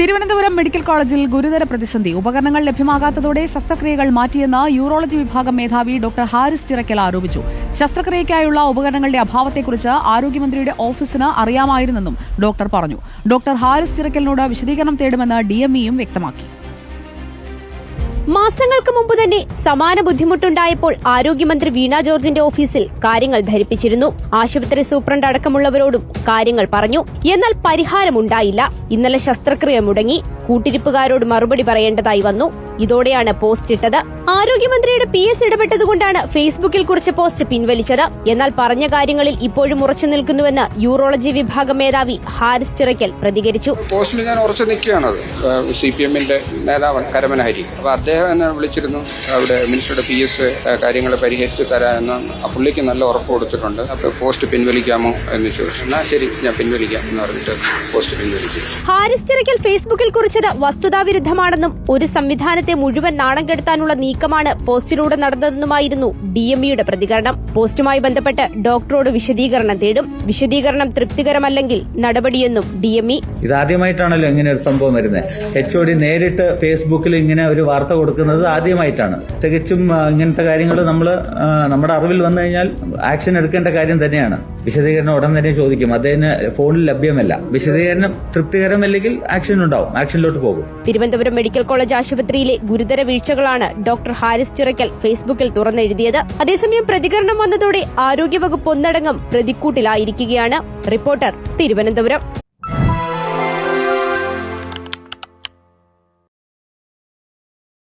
Thiruvananthapuram medical കോളേജിൽ ഗുരുതര പ്രതിസന്ധി. ഉപകരണങ്ങൾ ലഭ്യമാകാത്തതോടെ ശസ്ത്രക്രിയകൾ മാറ്റിയെന്ന് യൂറോളജി വിഭാഗം മേധാവി ഡോക്ടർ ഹാരിസ് ചിറക്കൽ ആരോപിച്ചു. ശസ്ത്രക്രിയയ്ക്കായുള്ള ഉപകരണങ്ങളുടെ അഭാവത്തെക്കുറിച്ച് ആരോഗ്യമന്ത്രിയുടെ ഓഫീസിന് അറിയാമായിരുന്നെന്നും ഡോക്ടർ പറഞ്ഞു. ഡോക്ടർ ഹാരിസ് ചിറക്കലിനോട് വിശദീകരണം തേടുമെന്ന് ഡിഎംഇയും വ്യക്തമാക്കി. മാസങ്ങൾക്ക് മുമ്പ് തന്നെ സമാന ബുദ്ധിമുട്ടുണ്ടായപ്പോൾ ആരോഗ്യമന്ത്രി വീണ ജോർജിന്റെ ഓഫീസിൽ കാര്യങ്ങൾ ധരിപ്പിച്ചിരുന്നു. ആശുപത്രി സൂപ്രണ്ട് അടക്കമുള്ളവരോടും കാര്യങ്ങൾ പറഞ്ഞു. എന്നാൽ പരിഹാരമുണ്ടായില്ല. ഇന്നലെ ശസ്ത്രക്രിയ മുടങ്ങി. കൂട്ടിരിപ്പുകാരോട് മറുപടി പറയേണ്ടതായി വന്നു. ഇതോടെയാണ് പോസ്റ്റ് ഇട്ടത്. ആരോഗ്യമന്ത്രിയുടെ പി എസ് ഇടപെട്ടതുകൊണ്ടാണ് ഫേസ്ബുക്കിൽ കുറിച്ച പോസ്റ്റ് പിൻവലിച്ചത്. എന്നാൽ പറഞ്ഞ കാര്യങ്ങളിൽ ഇപ്പോഴും ഉറച്ചു നിൽക്കുന്നുവെന്ന് യൂറോളജി വിഭാഗം മേധാവി ഹാരിസ് ചിറയ്ക്കൽ പ്രതികരിച്ചു. പോസ്റ്റിൽ ഞാൻ ഉറച്ചു നിൽക്കുകയാണ്. സി പി എമ്മിന്റെ നേതാവ് കരമനഹരി അപ്പൊ എന്നെ വിളിച്ചിരുന്നു. അവിടെ മിനിസ്റ്ററുടെ പി എസ് കാര്യങ്ങൾ പരിഹരിച്ചു തരാമെന്ന് ആ പുള്ളിക്ക് നല്ല ഉറപ്പ് കൊടുത്തിട്ടുണ്ട്. അപ്പോൾ പോസ്റ്റ് പിൻവലിക്കാമോ എന്ന് ചോദിച്ചു. എന്നാ ശരി ഞാൻ പിൻവലിക്കാം എന്ന് പറഞ്ഞിട്ട് പോസ്റ്റ് പിൻവലിച്ചു. ഹാരിസ് ചിറയ്ക്കൽ ഫേസ്ബുക്കിൽ കുറിച്ചത് വസ്തുതാവിരുദ്ധമാണെന്നും ഒരു സംവിധാനത്തെ മുഴുവൻ നാണം കെടുത്താനുള്ള നീക്കമാണ് പോസ്റ്റിലൂടെ നടന്നതെന്നുമായിരുന്നു ഡി എം ഇയുടെ പ്രതികരണം. പോസ്റ്റുമായി ബന്ധപ്പെട്ട് ഡോക്ടറോട് വിശദീകരണം തേടും. വിശദീകരണം തൃപ്തികരമല്ലെങ്കിൽ നടപടിയെന്നും ഡി എം ഇ. ഇതാദ്യമായിട്ടാണല്ലോ ഇങ്ങനെ ഒരു സംഭവം വരുന്നത്. എച്ച് ഒ ഡി നേരിട്ട് ഫേസ്ബുക്കിൽ ഇങ്ങനെ ഒരു വാർത്ത കൊടുക്കുന്നത് ആദ്യമായിട്ടാണ്. തികച്ചും ഇങ്ങനത്തെ കാര്യങ്ങൾ നമ്മൾ നമ്മുടെ അറിവിൽ വന്നു കഴിഞ്ഞാൽ ആക്ഷൻ എടുക്കേണ്ട കാര്യം തന്നെയാണ്. വിശദീകരണം ഉടൻ തന്നെ ചോദിക്കും. അദ്ദേഹത്തിന് ഫോണിൽ ലഭ്യമല്ല. വിശദീകരണം തൃപ്തികരമല്ലെങ്കിൽ ആക്ഷൻ ഉണ്ടാവും. ആക്ഷനിലോട്ട് പോകും. തിരുവനന്തപുരം മെഡിക്കൽ കോളേജ് ആശുപത്രിയിലെ ഗുരുതര വീഴ്ചകളാണ് ഡോക്ടർ ഹാരിസ് ചിറയ്ക്കൽ ഫേസ്ബുക്കിൽ തുറന്നെഴുതിയത് അതേസമയം പ്രതികരണം വന്നതോടെ ആരോഗ്യവകുപ്പ് ഒന്നടങ്കം പ്രതിക്കൂട്ടിലായിരിക്കുകയാണ് റിപ്പോർട്ടർ തിരുവനന്തപുരം.